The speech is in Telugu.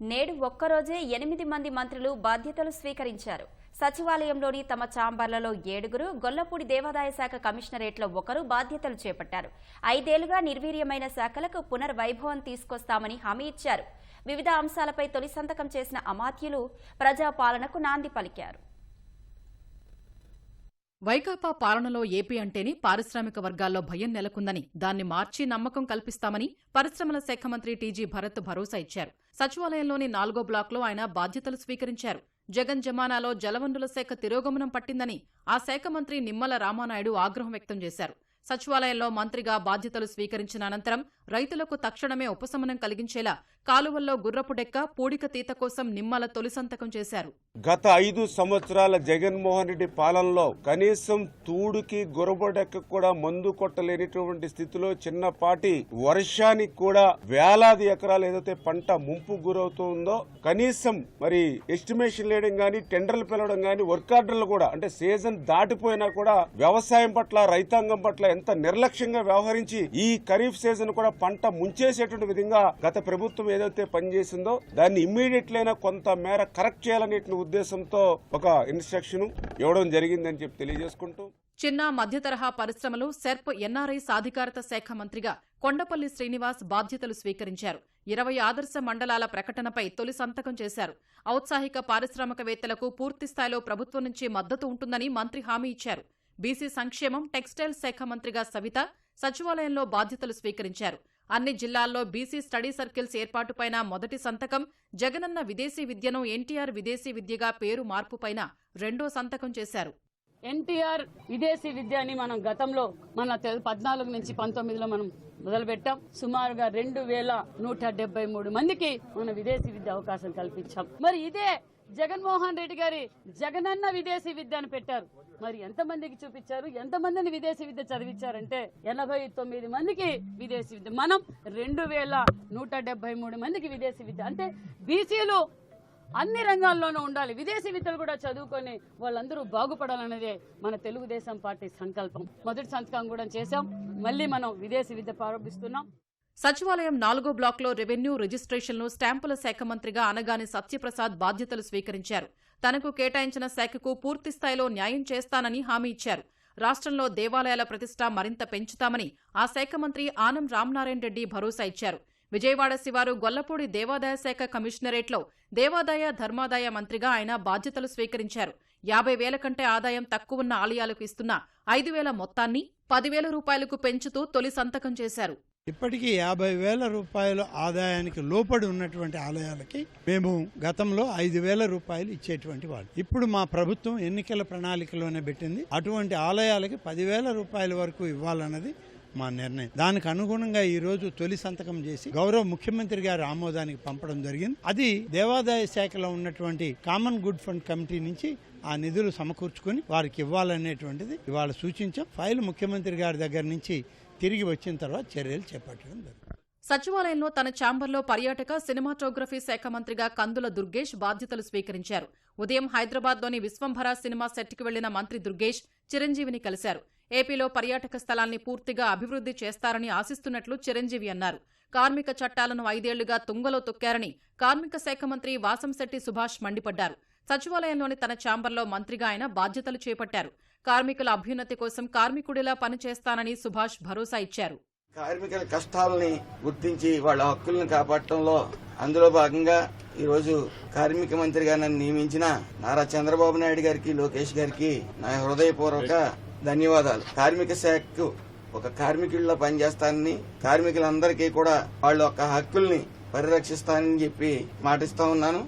నేడు ఒక్కరోజే ఎనిమిది మంది మంత్రులు బాధ్యతలు స్వీకరించారు. సచివాలయంలోని తమ చాంబర్లలో ఏడుగురు గొల్లపూడి దేవాదాయ శాఖ కమిషనరేట్లో ఒకరు బాధ్యతలు చేపట్టారు. ఐదేళ్ళుగా నిర్వీర్యమైన శాఖలకు పునర్వైభవం తీసుకొస్తామని హామీ ఇచ్చారు. వివిధ అంశాలపై తొలి సంతకం చేసిన అమాత్యులు ప్రజాపాలనకు నాంది పలికారు. వైకాపా పాలనలో ఏపీ అంటేనే పారిశ్రామిక వర్గాల్లో భయం నెలకొందని దాన్ని మార్చి నమ్మకం కల్పిస్తామని పరిశ్రమల శాఖ మంత్రి టీజీ భరత్ భరోసా ఇచ్చారు. సచివాలయంలోని నాలుగో బ్లాక్లో ఆయన బాధ్యతలు స్వీకరించారు. జగన్ జమానాలో జలవనరుల శాఖ తిరోగమనం పట్టిందని ఆ శాఖ మంత్రి నిమ్మల రామానాయుడు ఆగ్రహం వ్యక్తం చేశారు. సచివాలయంలో మంత్రిగా బాధ్యతలు స్వీకరించిన అనంతరం రైతులకు తక్షణమే ఉపశమనం కలిగించేలా కాలువల్లో గుర్రపు డెక్క పూడిక తీత కోసం నిమ్మల తొలి సంతకం చేశారు. గత ఐదు సంవత్సరాల జగన్మోహన్ రెడ్డి పాలనలో కనీసం తూడుకి గొరబడెక్క కూడా మందు కొట్టలేనిటువంటి స్థితిలో చిన్నపాటి వర్షానికి కూడా వేలాది ఎకరాలు ఏదైతే పంట ముంపు గురవుతుందో కనీసం మరి ఎస్టిమేషన్ లేయడం గానీ టెండర్లు పిలవడం గానీ వర్క్ ఆర్డర్లు కూడా అంటే సీజన్ దాటిపోయినా కూడా వ్యవసాయం పట్ల రైతాంగం పట్ల ఎంత నిర్లక్ష్యంగా వ్యవహరించి ఈ ఖరీఫ్ సీజన్ కూడా పంట ముంచేసేటువంటి విధంగా గత ప్రభుత్వం ఏదైతే పనిచేసిందో దాన్ని ఇమ్మీడియట్ కొంత మేర కరెక్ట్ చేయాలనే ఉద్దేశంతో ఒక ఇన్స్ట్రక్షన్ ఇవ్వడం జరిగిందని చెప్పి తెలియజేసుకుంటూ చిన్న మధ్యతరహా పరిశ్రమలు సెర్ప్ ఎన్ఆర్ఐ సాధికారత శాఖ మంత్రిగా కొండపల్లి శ్రీనివాస్ బాధ్యతలు స్వీకరించారు. ఇరవై ఆదర్శ మండలాల ప్రకటనపై తొలి సంతకం చేశారు. ఔత్సాహిక పారిశ్రామికవేత్తలకు పూర్తిస్థాయిలో ప్రభుత్వం నుంచి మద్దతు ఉంటుందని మంత్రి హామీ ఇచ్చారు. బీసీ సంక్షేమం టెక్స్టైల్ శాఖ మంత్రిగా సవిత సచివాలయంలో బాధ్యతలు స్వీకరించారు. అన్ని జిల్లాల్లో బీసీ స్టడీ సర్కిల్స్ ఏర్పాటుపైన మొదటి సంతకం జగనన్న విదేశీ విద్యను ఎన్టీఆర్ విదేశీ విద్యగా పేరు మార్పుపైన రెండో సంతకం చేశారు. ఎన్టీఆర్ విదేశీ విద్య అని మనం గతంలో మన పద్నాలుగు నుంచి పంతొమ్మిదిలో మనం మొదలుపెట్టాం. సుమారుగా రెండు వేల నూట డెబ్బై మూడు మందికి మన విదేశీ విద్య అవకాశం కల్పించాం. మరి ఇదే జగన్మోహన్ రెడ్డి గారి జగనన్న విదేశీ విద్య అని పెట్టారు. మరి ఎంతమందికి చూపించారు? ఎంతమందిని విదేశీ విద్య చదివించారంటే ఎనభై తొమ్మిది మందికి విదేశీ విద్య. మనం రెండు వేల నూట డెబ్బై మూడు మందికి విదేశీ విద్య. అంటే బీసీలు అన్ని రంగాల్లోనూ ఉండాలి. విదేశీ విద్యలు కూడా చదువుకొని వాళ్ళందరూ బాగుపడాలనేదే మన తెలుగుదేశం పార్టీ సంకల్పం. మొదటి సంతకం కూడా చేశాం. మళ్ళీ మనం విదేశీ విద్య ప్రారంభిస్తున్నాం. సచివాలయం నాలుగో బ్లాక్లో రెవెన్యూ రిజిస్ట్రేషన్లు స్టాంపుల శాఖ మంత్రిగా అనగాని సత్యప్రసాద్ బాధ్యతలు స్వీకరించారు. తనకు కేటాయించిన శాఖకు పూర్తిస్థాయిలో న్యాయం చేస్తానని హామీ ఇచ్చారు. రాష్ట్రంలో దేవాలయాల ప్రతిష్ట మరింత పెంచుతామని ఆ శాఖ మంత్రి ఆనం రామనారాయణ రెడ్డి భరోసా ఇచ్చారు. విజయవాడ శివారు గొల్లపూడి దేవాదాయ శాఖ కమిషనరేట్లో దేవాదాయ ధర్మాదాయ మంత్రిగా ఆయన బాధ్యతలు స్వీకరించారు. యాభై వేల కంటే ఆదాయం తక్కువున్న ఆలయాలకు ఇస్తున్న ఐదు వేల మొత్తాన్ని పదివేల రూపాయలకు పెంచుతూ తొలి సంతకం చేశారు. ఇప్పటికీ యాభై వేల రూపాయల ఆదాయానికి లోపడి ఉన్నటువంటి ఆలయాలకి మేము గతంలో ఐదు వేల రూపాయలు ఇచ్చేటువంటి వాళ్ళు. ఇప్పుడు మా ప్రభుత్వం ఎన్నికల ప్రణాళికలోనే పెట్టింది. అటువంటి ఆలయాలకి పదివేల రూపాయల వరకు ఇవ్వాలన్నది మా నిర్ణయం. దానికి అనుగుణంగా ఈ రోజు తొలి సంతకం చేసి గౌరవ ముఖ్యమంత్రి గారి ఆమోదానికి పంపడం జరిగింది. అది దేవాదాయ శాఖలో ఉన్నటువంటి కామన్ గుడ్ ఫండ్ కమిటీ నుంచి ఆ నిధులు సమకూర్చుకొని వారికి ఇవ్వాలనేటువంటిది ఇవాళ సూచించాం. ఫైల్ ముఖ్యమంత్రి గారి దగ్గర నుంచి తిరిగి వచ్చిన తర్వాత చర్యలు చేపట్టడం జరుగుతుంది. సచివాలయంలో తన ఛాంబర్లో పర్యాటక సినిమాటోగ్రఫీ శాఖ మంత్రిగా కందుల దుర్గేష్ బాధ్యతలు స్వీకరించారు. ఉదయం హైదరాబాద్లోని విశ్వంభర సినిమా సెట్కి వెళ్ళిన మంత్రి దుర్గేష్ చిరంజీవిని కలిశారు. ఏపీలో పర్యాటక స్థలాన్ని పూర్తిగా అభివృద్ధి చేస్తారని ఆశిస్తున్నట్లు చిరంజీవి అన్నారు. కార్మిక చట్టాలను ఐదేళ్ళుగా తుంగలో తొక్కారని కార్మిక శాఖ మంత్రి వాసంశెట్టి సుభాష్ మండిపడ్డారు. సచివాలయంలోని తన ఛాంబర్లో మంత్రిగా ఆయన బాధ్యతలు చేపట్టారు. కార్మికుల అభ్యున్నతి కోసం కార్మికుడిలా పనిచేస్తానని సుభాష్ భరోసా ఇచ్చారు. కార్మికుల కష్టాలని గుర్తించి వాళ్ళ హక్కులను కాపాడటంలో అందులో భాగంగా ఈరోజు కార్మిక మంత్రిగా నన్ను నియమించిన నారా చంద్రబాబు నాయుడు గారికి లోకేష్ గారికి నా హృదయపూర్వక ధన్యవాదాలు. కార్మిక శాఖకు ఒక కార్మికుడిలా పనిచేస్తానని కార్మికులందరికీ కూడా వాళ్ళ యొక్క హక్కుల్ని పరిరక్షిస్తానని చెప్పి మాటిస్తా ఉన్నాను.